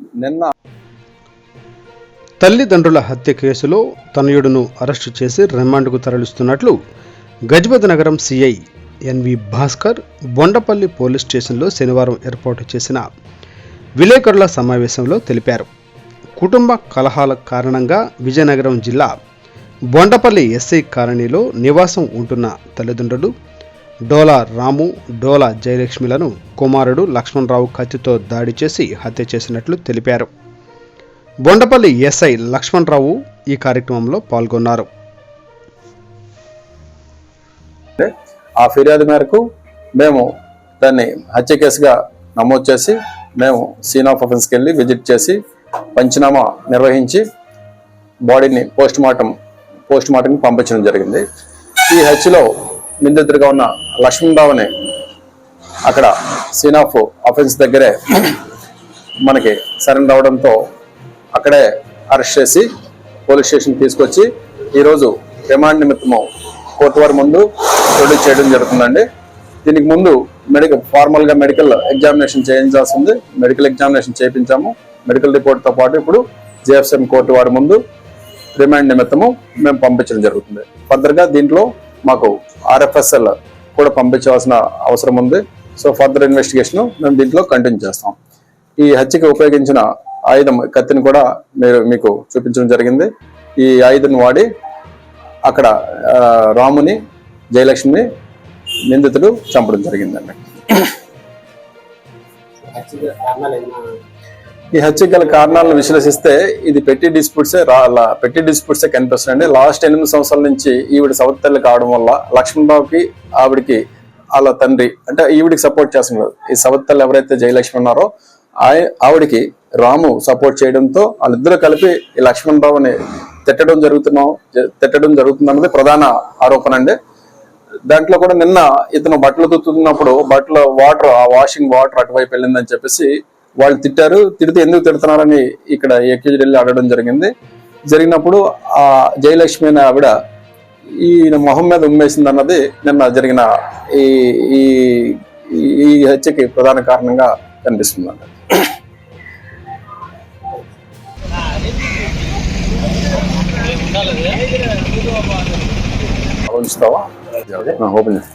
నిన్న తల్లిదండ్రుల హత్య కేసులో తనయుడును అరెస్టు చేసి రిమాండ్కు తరలిస్తున్నట్లు గజ్బద్ నగరం CI NV Bhaskar Bondapalli police స్టేషన్లో శనివారం ఏర్పాటు చేసిన విలేకరుల సమావేశంలో తెలిపారు. కుటుంబ కలహాల కారణంగా విజయనగరం జిల్లా బొండపల్లి ఎస్ఐ కాలనీలో నివాసం ఉంటున్న తల్లిదండ్రులు డోలా రాము డోలా జయలక్ష్మిలను కుమారుడు లక్ష్మణరావు కత్తితో దాడి చేసి హత్య చేసినట్లు తెలిపారు. బొండపల్లి ఎస్ఐ లక్ష్మణరావు ఈ కార్యక్రమంలో పాల్గొన్నారు. ఆ ఫిర్యాదు మేరకు మేము దాన్ని హత్య కేసుగా నమోదు చేసి మేము సీన్ ఆఫ్ అఫెన్స్కి వెళ్ళి విజిట్ చేసి పంచనామా నిర్వహించి బాడీని పోస్ట్ మార్టం పోస్ట్ మార్టంకి పంపించడం జరిగింది. ఈ హత్యలో నిందితుడిగా ఉన్న లక్ష్మణరావుని అక్కడ సీన్ ఆఫ్ అఫెన్స్ దగ్గరే మనకి సరెండర్ అవడంతో అక్కడే అరెస్ట్ చేసి పోలీస్ స్టేషన్ తీసుకొచ్చి ఈరోజు రిమాండ్ నిమిత్తము కోర్టు వారి ముందు ప్రొడ్యూస్ చేయడం జరుగుతుందండి. దీనికి ముందు మెడికల్ ఫార్మల్గా మెడికల్ ఎగ్జామినేషన్ చేయించాల్సి ఉంది మెడికల్ ఎగ్జామినేషన్ చేయించాము. మెడికల్ రిపోర్ట్తో పాటు ఇప్పుడు జిఎఫ్ఎం కోర్టు వారి ముందు రిమాండ్ నిమిత్తము మేము పంపించడం జరుగుతుంది. ఫర్దర్గా దీంట్లో మాకు ఆర్ఎఫ్ఎస్ఎల్ కూడా పంపించవలసిన అవసరం ఉంది. సో ఫర్దర్ ఇన్వెస్టిగేషన్ మేము దీంట్లో కంటిన్యూ చేస్తాం. ఈ హత్యకి ఉపయోగించిన ఆయుధం కత్తిని కూడా మీరు మీకు చూపించడం జరిగింది. ఈ ఆయుధం వాడి అక్కడ రాముని జయలక్ష్మిని నిందితుడు చంపడం జరిగిందండి. ఈ హత్య గల కారణాలను విశ్లేషిస్తే ఇది పెట్టి డిస్ప్యూట్సే పెట్టి డిస్ప్యూట్సే కనిపిస్తుందండి లాస్ట్ ఎనిమిది సంవత్సరాల నుంచి ఈవిడ సౌత్ తల్లి కావడం వల్ల లక్ష్మణరావుకి ఆవిడికి వాళ్ళ తండ్రి అంటే ఈవిడికి సపోర్ట్ చేస్తున్నారు. ఈ సవత్తల్లి ఎవరైతే జయలక్ష్మి ఉన్నారో ఆవిడికి రాము సపోర్ట్ చేయడంతో వాళ్ళిద్దరూ కలిపి ఈ లక్ష్మణరావుని తిట్టడం జరుగుతున్నాం తిట్టడం జరుగుతుందన్నది ప్రధాన ఆరోపణ అండి. దాంట్లో కూడా నిన్న ఇతను బట్టలు తుత్తుతున్నప్పుడు బట్టలు వాటర్ ఆ వాషింగ్ వాటర్ అటువైపు వెళ్ళిందని చెప్పేసి వాళ్ళు తిట్టారు తిడితే ఎందుకు తిడుతున్నారని ఇక్కడ ఎక్యూజ్ వెళ్ళి అడగడం జరిగింది. జరిగినప్పుడు ఆ జయలక్ష్మి అనే ఆవిడ ఈ మొహం మీద ఉమ్మేసింది అన్నది నిన్న జరిగిన ఈ ఈ ఈ- హత్యకి ప్రధాన కారణంగా కనిపిస్తుందండి ఉంచుతావా ఆ, ఓపెన్ చేయి.